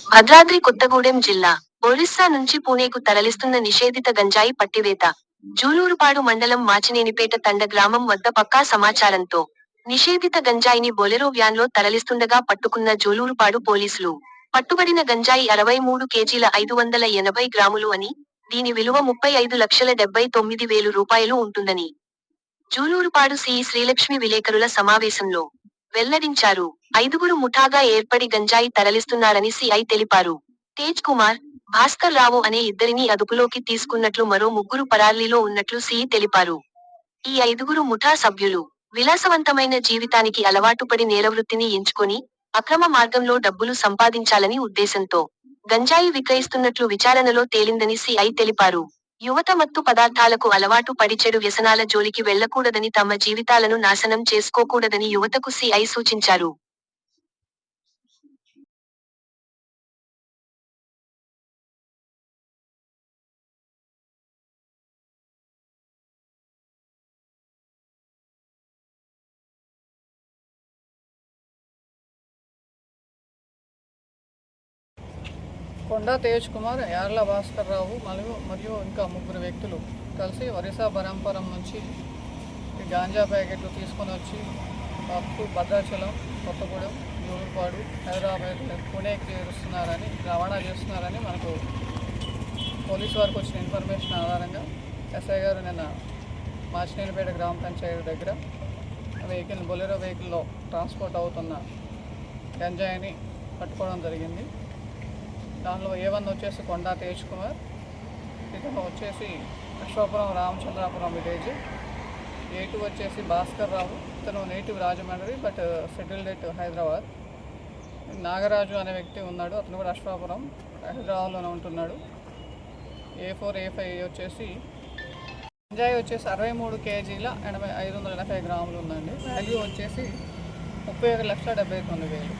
భద్రాద్రి కొత్తగూడెం జిల్లా ఒరిస్సా నుంచి పూణేకు తరలిస్తున్న నిషేధిత గంజాయి పట్టివేత. జూలూరుపాడు మండలం మాచినేనిపేట తండ గ్రామం వద్ద పక్కా సమాచారంతో నిషేధిత గంజాయిని బొలెరో వ్యాన్లో తరలిస్తుండగా పట్టుకున్న జూలూరుపాడు పోలీసులు పట్టుబడిన గంజాయి అరవై మూడు కేజీల ఐదు వందల ఎనభై గ్రాములు అని దీని విలువ ముప్పై ఐదు లక్షల డెబ్బై తొమ్మిది వేలు రూపాయలు ఉంటుందని. జూలూరుపాడు సిఈ శ్రీలక్ష్మి విలేకరుల సమావేశంలో వెల్లడించారు. ఐదుగురు ముఠాగా ఏర్పడి గంజాయి తరలిస్తున్నారని సిఐ తెలిపారు. తేజ్ కుమార్ భాస్కర్ రావు అనే ఇద్దరిని అదుపులోకి తీసుకున్నట్లు మరో ముగ్గురు పరారీలో ఉన్నట్లు సిఐ తెలిపారు. ఈ ఐదుగురు ముఠా సభ్యులు విలాసవంతమైన జీవితానికి అలవాటుపడి నేరవృత్తిని ఎంచుకొని అక్రమ మార్గంలో డబ్బులు సంపాదించాలని ఉద్దేశంతో గంజాయి విక్రయిస్తున్నట్లు విచారణలో తేలిందని సిఐ తెలిపారు. యువత మత్తు పదార్థాలకు అలవాటు పడి చెడు వ్యసనాల జోలికి వెళ్ళకూడదని తమ జీవితాలను నాశనం చేసుకోకూడదని యువతకు సిఐ సూచించారు. కొండా తేజ్ కుమార్ యార్ల భాస్కర్ రావు మరియు మరియు ఇంకా ముగ్గురు వ్యక్తులు కలిసి ఒరిస్సా బరంపురం నుంచి గాంజా ప్యాకెట్లు తీసుకొని వచ్చి అప్పు భద్రాచలం కొత్తగూడెం యూరుపాడు హైదరాబాద్ పూణేకి చేరుస్తున్నారని రవాణా చేస్తున్నారని మనకు పోలీసు వారికి వచ్చిన ఇన్ఫర్మేషన్ ఆధారంగా ఎస్ఐ గారు నిన్న మాచినేనిపేట గ్రామ పంచాయతీ దగ్గర వెహికల్ బొలెరో వెహికల్లో ట్రాన్స్పోర్ట్ అవుతున్న గంజాయిని పట్టుకోవడం జరిగింది. దానిలో ఏ వన్ వచ్చేసి కొండా తేజ్ కుమార్ ఇతను వచ్చేసి Ashwapuram Ramachandrapuram village. A two వచ్చేసి భాస్కర్ రావు ఇతను native Rajahmundry but settled at Hyderabad. Nagaraju అనే వ్యక్తి ఉన్నాడు అతను కూడా అశ్వాపురం హైదరాబాద్లోనే ఉంటున్నాడు. ఏ ఫోర్ ఏ ఫైవ్ వచ్చేసి గంజాయి వచ్చేసి అరవై మూడు కేజీల ఎనభై ఐదు వందల ఎనభై గ్రాములు ఉందండి. వాల్యూ వచ్చేసి ముప్పై ఒక లక్షల డెబ్బై తొమ్మిది వేలు.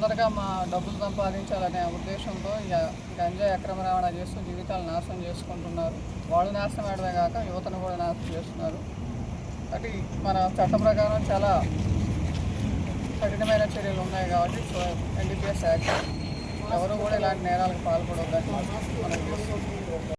తొందరగా మా డబ్బులు సంపాదించాలనే ఉద్దేశంతో ఇక గంజాయి అక్రమ రవాణా చేస్తూ జీవితాలు నాశనం చేసుకుంటున్నారు. వాళ్ళు నాశనం అవడమే కాక యువతను కూడా నాశనం చేస్తున్నారు. కాబట్టి మన చట్ట ప్రకారం చాలా కఠినమైన చర్యలు ఉన్నాయి కాబట్టి సో ఎన్డీపీఎస్ యాక్ట్ ఎవరు కూడా ఇలాంటి నేరాలకు పాల్పడవద్దని మనం